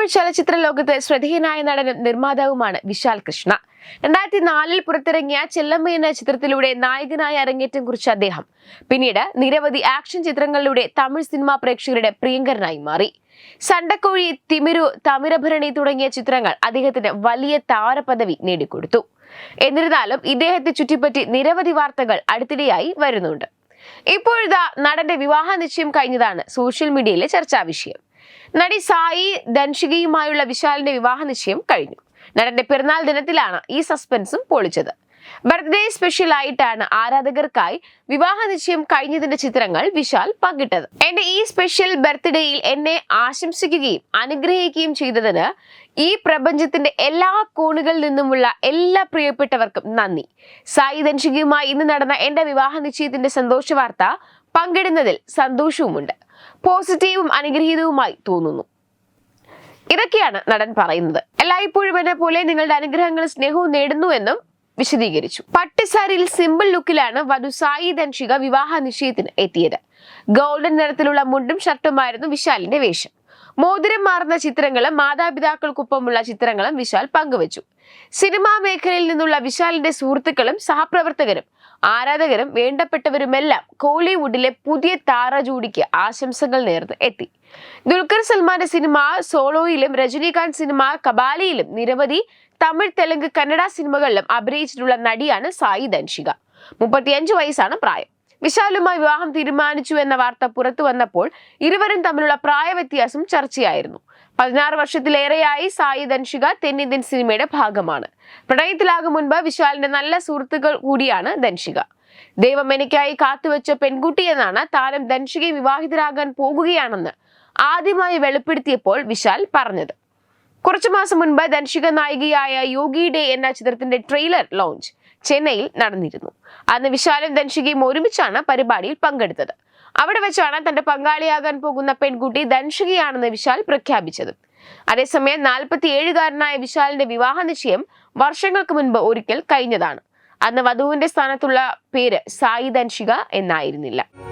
തമിഴ് ചലച്ചിത്ര ലോകത്ത് ശ്രദ്ധേയനായ നടനും നിർമ്മാതാവുമാണ് വിശാൽ കൃഷ്ണ. രണ്ടായിരത്തി നാലിൽ പുറത്തിറങ്ങിയ ചെല്ലമ്മ എന്ന ചിത്രത്തിലൂടെ നായകനായ അരങ്ങേറ്റം കുറിച്ച അദ്ദേഹം. പിന്നീട് നിരവധി ആക്ഷൻ ചിത്രങ്ങളിലൂടെ തമിഴ് സിനിമാ പ്രേക്ഷകരുടെ പ്രിയങ്കരനായി മാറി. സണ്ടക്കോഴി തിമിരു തമിരഭരണി തുടങ്ങിയ ചിത്രങ്ങൾ അദ്ദേഹത്തിന് വലിയ താരപദവി നേടിക്കൊടുത്തു. എന്നിരുന്നാലും ഇദ്ദേഹത്തെ ചുറ്റിപ്പറ്റി നിരവധി വാർത്തകൾ അടുത്തിടെയായി വരുന്നുണ്ട്. ഇപ്പോഴിതാ നടന്റെ വിവാഹ നിശ്ചയം കഴിഞ്ഞതാണ് സോഷ്യൽ മീഡിയയിലെ ചർച്ചാ വിഷയം. നടി സായി ധൻഷികയുമായുള്ള വിശാലിന്റെ വിവാഹ നിശ്ചയം കഴിഞ്ഞു. നടന്റെ പിറന്നാൾ ദിനത്തിലാണ് ഈ സസ്പെൻസും പൊളിച്ചത്. ബർത്ത്ഡേ സ്പെഷ്യൽ ആയിട്ടാണ് ആരാധകർക്കായി വിവാഹ നിശ്ചയം കഴിഞ്ഞതിന്റെ ചിത്രങ്ങൾ വിശാൽ പങ്കിട്ടത്. എന്റെ ഈ സ്പെഷ്യൽ ബർത്ത്ഡേയിൽ എന്നെ ആശംസിക്കുകയും അനുഗ്രഹിക്കുകയും ചെയ്തതിന് ഈ പ്രപഞ്ചത്തിന്റെ എല്ലാ കോണുകളിൽ നിന്നുമുള്ള എല്ലാ പ്രിയപ്പെട്ടവർക്കും നന്ദി. സായി ദൻഷികയുമായി ഇന്ന് നടന്ന എന്റെ വിവാഹ നിശ്ചയത്തിന്റെ സന്തോഷ വാർത്ത പങ്കിടുന്നതിൽ സന്തോഷവുമുണ്ട്. പോസിറ്റീവും അനുഗ്രഹീതവുമായി തോന്നുന്നു. ഇതൊക്കെയാണ് നടൻ പറയുന്നത്. എല്ലായ്പ്പോഴും എന്നെ പോലെ നിങ്ങളുടെ അനുഗ്രഹങ്ങളും സ്നേഹവും നേടുന്നു എന്നും വിശദീകരിച്ചു. പട്ടിസാരിയിൽ സിമ്പിൾ ലുക്കിലാണ് വധു സായി ദൻഷിക വിവാഹ നിശ്ചയത്തിന് എത്തിയത്. ഗോൾഡൻ നിറത്തിലുള്ള മുണ്ടും ഷർട്ടുമായിരുന്നു വിശാലിന്റെ വേഷം. മോതിരം മാറുന്ന ചിത്രങ്ങളും മാതാപിതാക്കൾക്കൊപ്പമുള്ള ചിത്രങ്ങളും വിശാൽ പങ്കുവച്ചു. സിനിമാ മേഖലയിൽ നിന്നുള്ള വിശാലിന്റെ സുഹൃത്തുക്കളും സഹപ്രവർത്തകരും ആരാധകരും വേണ്ടപ്പെട്ടവരുമെല്ലാം കോളിവുഡിലെ പുതിയ താരജോഡിക്ക് ആശംസകൾ നേർന്ന് എത്തി. ദുൽഖർ സൽമാന്റെ സിനിമ സോളോയിലും രജനീകാന്ത് സിനിമ കബാലിയിലും നിരവധി തമിഴ് തെലുങ്ക് കന്നഡ സിനിമകളിലും അഭിനയിച്ചിട്ടുള്ള നടിയാണ് സായി ദൻഷിക മുപ്പത്തിയഞ്ച് വയസ്സാണ് പ്രായം. വിശാലുമായി വിവാഹം തീരുമാനിച്ചു എന്ന വാർത്ത പുറത്തു വന്നപ്പോൾ ഇരുവരും തമ്മിലുള്ള പ്രായവ്യത്യാസം ചർച്ചയായിരുന്നു. പതിനാറ് വർഷത്തിലേറെയായി സായി ദൻഷിക തെന്നിന്ത്യൻ സിനിമയുടെ ഭാഗമാണ്. പ്രണയത്തിലാകും മുൻപ് വിശാലിന്റെ നല്ല സുഹൃത്തുക്കൾ കൂടിയാണ് ദൻഷിക ദൈവം എനിക്കായി കാത്തുവെച്ച പെൺകുട്ടി എന്നാണ് താരം ദൻഷികയെ വിവാഹിതരാകാൻ പോകുകയാണെന്ന് ആദ്യമായി വെളിപ്പെടുത്തിയപ്പോൾ വിശാൽ പറഞ്ഞത്. കുറച്ചു മാസം മുൻപ് ദൻഷിക നായികയായ യോഗി ഡേ എന്ന ചിത്രത്തിന്റെ ട്രെയിലർ ലോഞ്ച്. ചെന്നൈയിൽ നടന്നിരുന്നു. അന്ന് വിശാലും ധൻഷികയും ഒരുമിച്ചാണ് പരിപാടിയിൽ പങ്കെടുത്തത്. അവിടെ വെച്ചാണ് തന്റെ പങ്കാളിയാകാൻ പോകുന്ന പെൺകുട്ടി ധൻഷികയാണെന്ന് വിശാൽ പ്രഖ്യാപിച്ചത്. അതേസമയം നാൽപ്പത്തി ഏഴുകാരനായ വിശാലിന്റെ വിവാഹ നിശ്ചയം വർഷങ്ങൾക്ക് മുൻപ് ഒരിക്കൽ കഴിഞ്ഞതാണ്. അന്ന് വധുവിന്റെ സ്ഥാനത്തുള്ള പേര് സായി ധൻഷിക എന്നായിരുന്നില്ല.